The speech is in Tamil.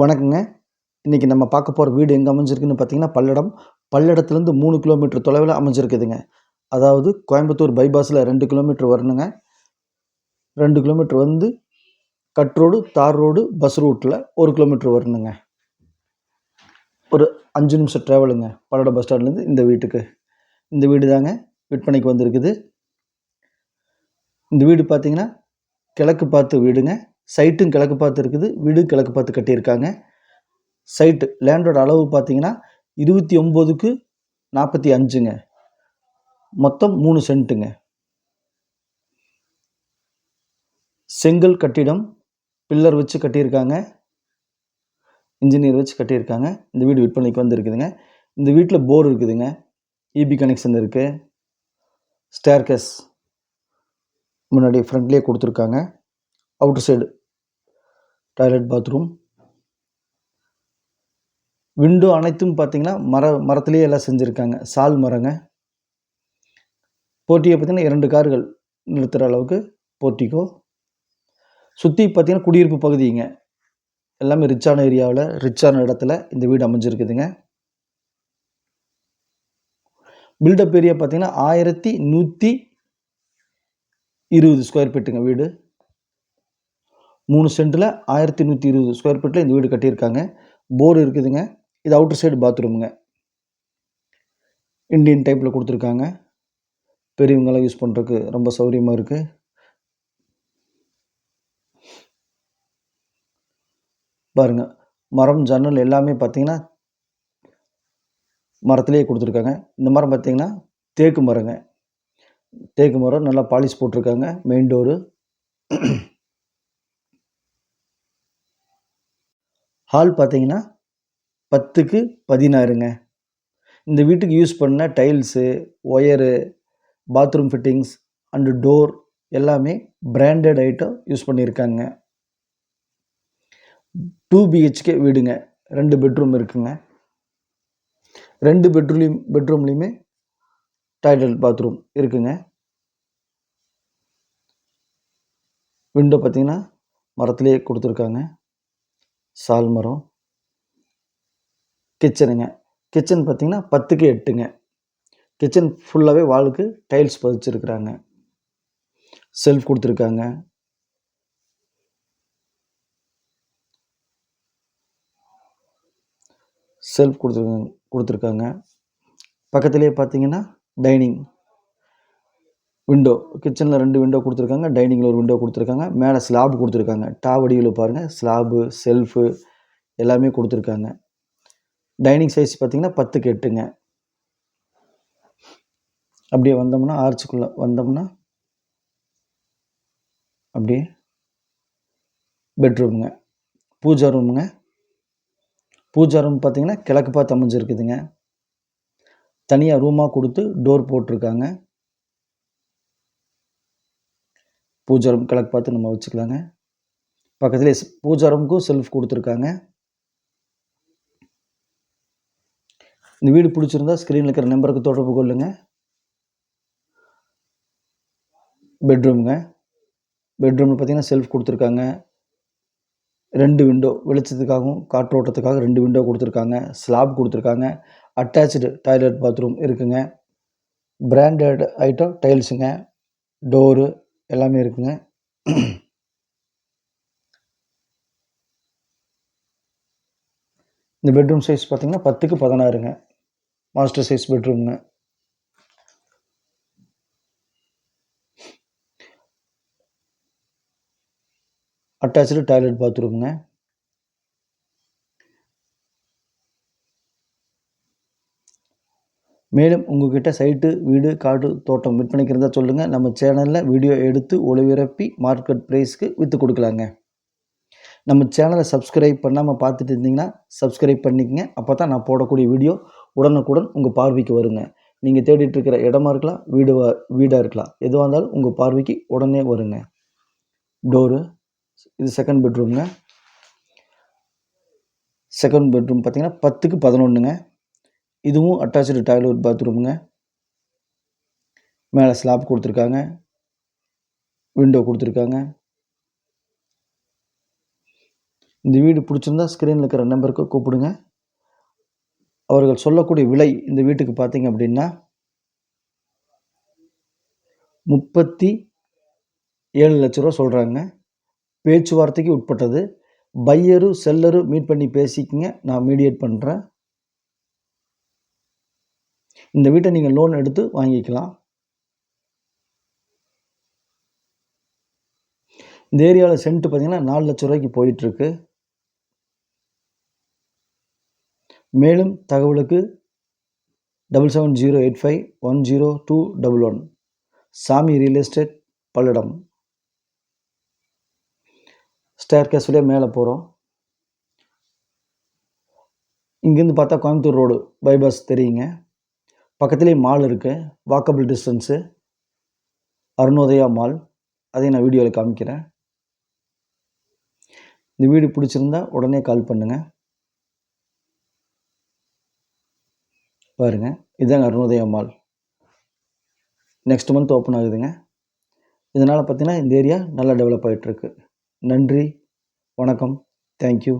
வணக்கங்க. இன்றைக்கி நம்ம பார்க்க போகிற வீடு எங்கே அமைஞ்சிருக்குன்னு பார்த்தீங்கன்னா பல்லடம். பல்லடத்துலேருந்து மூணு கிலோமீட்டர் தொலைவில் அமைஞ்சிருக்குதுங்க. அதாவது கோயம்புத்தூர் பைபாஸில் ரெண்டு கிலோமீட்டர் வரணுங்க. ரெண்டு கிலோமீட்டர் வந்து கட் ரோடு தார் ரோடு பஸ் ரூட்டில் ஒரு கிலோமீட்டர் வரணுங்க. ஒரு அஞ்சு நிமிஷம் ட்ராவலுங்க பல்லடம் பஸ் ஸ்டாண்ட்லேருந்து இந்த வீட்டுக்கு. இந்த வீடு தாங்க விற்பனைக்கு வந்திருக்குது. இந்த வீடு பார்த்தீங்கன்னா கிழக்கு பார்த்து வீடுங்க. சைட்டும் கிழக்கு பார்த்து இருக்குது வீடு கிழக்கு பார்த்து கட்டியிருக்காங்க. சைட்டு லேண்டோட அளவு பார்த்தீங்கன்னா இருபத்தி ஒம்போதுக்கு நாற்பத்தி அஞ்சுங்க. மொத்தம் மூணு சென்ட்டுங்க. செங்கல் கட்டிடம் பில்லர் வச்சு கட்டியிருக்காங்க. இன்ஜினியர் வச்சு கட்டியிருக்காங்க. இந்த வீடு விற்பனைக்கு வந்துருக்குதுங்க. இந்த வீட்டில் போர் இருக்குதுங்க. இபி கனெக்ஷன் இருக்குது ஸ்டேர்கஸ் முன்னாடி ஃப்ரண்ட்லேயே கொடுத்துருக்காங்க. Outer side toilet bathroom window அனைத்தும் பார்த்தீங்கன்னா மர மரத்துலேயே எல்லாம் செஞ்சுருக்காங்க. சால் மரங்க. போட்டியை பார்த்தீங்கன்னா இரண்டு கார்கள் நிறுத்துகிற அளவுக்கு போர்ட்டிகோ சுற்றி பார்த்தீங்கன்னா குடியிருப்பு பகுதிங்க. எல்லாமே ரிச்சான ஏரியாவில் ரிச்சான இடத்துல இந்த வீடு அமைஞ்சிருக்குதுங்க. பில்டப் ஏரியா பார்த்தீங்கன்னா ஆயிரத்தி நூற்றி இருபது ஸ்கொயர் ஃபீட்டுங்க வீடு. மூணு சென்ட்டில் ஆயிரத்தி நூற்றி இருபது ஸ்கொயர் ஃபீட்டில் இந்த வீடு கட்டியிருக்காங்க. போர் இருக்குதுங்க. இது அவுட்டர் சைடு பாத்ரூமுங்க இண்டியன் டைப்பில் கொடுத்துருக்காங்க. பெரியவங்களாம் யூஸ் பண்ணுறதுக்கு ரொம்ப சௌகரியமாக இருக்குது பாருங்கள் மரம் ஜன்னல் எல்லாமே பார்த்தீங்கன்னா மரத்துலேயே கொடுத்துருக்காங்க. இந்த மரம் பார்த்தீங்கன்னா தேக்கு மரங்க. தேக்கு மரம் நல்லா பாலிஷ் போட்டிருக்காங்க. மெயின் டோரு ஹால் பார்த்தீங்கன்னா பத்துக்கு பதினாறுங்க. இந்த வீட்டுக்கு யூஸ் பண்ண tiles wire bathroom fittings and door எல்லாமே பிராண்டட் ஐட்டம் யூஸ் பண்ணியிருக்காங்க. டூ பிஹெச்கே வீடுங்க. ரெண்டு பெட்ரூம் இருக்குங்க. ரெண்டு பெட்ரூம் பெட்ரூம்லேயுமே டாய்லெட் பாத்ரூம் இருக்குங்க. விண்டோ பார்த்தீங்கன்னா மரத்துலேயே கொடுத்துருக்காங்க. சால் மரம். கிச்சனுங்க. கிச்சன் பார்த்திங்கன்னா பத்துக்கு எட்டுங்க. கிச்சன் ஃபுல்லாகவே வாளுக்கு டைல்ஸ் பதிச்சிருக்கிறாங்க. செல்ஃப் கொடுத்துருக்காங்க. செல்ஃப் கொடுத்துருக்காங்க கொடுத்துருக்காங்க. பக்கத்துலேயே பார்த்தீங்கன்னா டைனிங் விண்டோ கிச்சனில் ரெண்டு விண்டோ கொடுத்துருக்காங்க டைனிங்கில் ஒரு விண்டோ கொடுத்துருக்காங்க மேலே ஸ்லாப் கொடுத்துருக்காங்க. டாவடியில் பாருங்கள் ஸ்லாபு செல்ஃபு எல்லாமே கொடுத்துருக்காங்க. டைனிங் சைஸ் பார்த்தீங்கன்னா பத்துக்கு எட்டுங்க. அப்படியே வந்தோம்னா ஆர்ச்சுக்குள்ளே வந்தோம்னா அப்படியே பெட்ரூமுங்க பூஜா ரூமுங்க பூஜா ரூம் பார்த்தீங்கன்னா கிழக்கு பார்த்து அமைஞ்சிருக்குதுங்க. தனியாக ரூமாக கொடுத்து டோர் போட்டிருக்காங்க. பூஜா ரூம் கிழக்கு பார்த்து நம்ம வச்சுக்கலாங்க. பக்கத்துலேயே பூஜா ரூமுக்கும் செல்ஃப் கொடுத்துருக்காங்க. இந்த வீடு பிடிச்சிருந்தா ஸ்க்ரீனில் இருக்கிற நம்பருக்கு தொடர்பு கொள்ளுங்கள் பெட்ரூமுங்க பெட்ரூமில் பார்த்தீங்கன்னா செல்ஃப் கொடுத்துருக்காங்க. ரெண்டு விண்டோ வெளிச்சத்துக்காகவும் காற்றோட்டத்துக்காக ரெண்டு விண்டோ கொடுத்துருக்காங்க. ஸ்லாப் கொடுத்துருக்காங்க. அட்டாச்சு டாய்லெட் பாத்ரூம் இருக்குங்க. பிராண்டட் ஐட்டம் டைல்ஸுங்க டோரு எல்லாமே இருக்குங்க. இந்த பெட்ரூம் சைஸ் பார்த்தீங்கன்னா பத்துக்கு பதினாறுங்க. மாஸ்டர் சைஸ் பெட்ரூம்ங்க அட்டாச்சு டாய்லெட் பாத்ரூம்ங்க மேலும் உங்ககிட்ட சைட்டு வீடு காடு தோட்டம் விற்பனைக்கு இருந்தால் சொல்லுங்கள் நம்ம சேனலில் வீடியோ எடுத்து ஒளிபரப்பி மார்க்கெட் ப்ரைஸ்க்கு விற்று கொடுக்கலாங்க. நம்ம சேனலை சப்ஸ்கிரைப் பண்ணாமல் பார்த்துட்டு இருந்தீங்கன்னா சப்ஸ்கிரைப் பண்ணிக்கங்க. அப்போ தான் நான் போடக்கூடிய வீடியோ உடனுக்குடன் உங்கள் பார்வைக்கு வருங்க. நீங்கள் தேடிட்டு இருக்கிற இடமா இருக்கலாம் வீடு வீடாக இருக்கலாம். எதுவாக இருந்தாலும் உங்கள் பார்வைக்கு உடனே வருங்க. டோரு இது செகண்ட் பெட்ரூம்ங்க செகண்ட் பெட்ரூம் பார்த்திங்கன்னா பத்துக்கு பதினொன்றுங்க இதுவும் அட்டாச்சு டாய்லெட் பாத்ரூமுங்க மேலே ஸ்லாப் கொடுத்துருக்காங்க. விண்டோ கொடுத்துருக்காங்க. இந்த வீடு பிடிச்சிருந்தா ஸ்க்ரீனில் இருக்கிற நம்பருக்கு கூப்பிடுங்க. அவர்கள் சொல்லக்கூடிய விலை இந்த வீட்டுக்கு பார்த்தீங்க அப்படின்னா முப்பத்தி ஏழு லட்ச ரூபா சொல்கிறாங்க பேச்சுவார்த்தைக்கு உட்பட்டது. பையரும் செல்லரும் மீட் பண்ணி பேசிக்கங்க. நான் மீடியேட் பண்ணுறேன் இந்த வீட்டை நீங்கள் லோன் எடுத்து வாங்கிக்கலாம். இந்த ஏரியாவில் சென்ட்டு பார்த்தீங்கன்னா நாலு லட்ச ரூபாய்க்கு போயிட்டுருக்கு. மேலும் தகவலுக்கு double seven zero eight five one zero two double one Sami real estate Palladam. Stair கேஸ்லேயே மேலே போகிறோம் இங்கேருந்து பார்த்தா கோயம்புத்தூர் ரோடு பைபாஸ் தெரியுங்க. பக்கத்துலேயே மால் இருக்குது வாக்கபிள் டிஸ்டன்ஸு அருணோதயா மால். அதையும் நான் வீடியோவில் காமிக்கிறேன். இந்த வீடு பிடிச்சிருந்தா உடனே கால் பண்ணுங்கள் பாருங்கள் இதுதாங்க Arunodaya mall. Next month open ஆகுதுங்க. இதனால் பார்த்திங்கன்னா இந்த ஏரியா நல்லா டெவலப் ஆகிட்டுருக்கு நன்றி. வணக்கம். தேங்க்யூ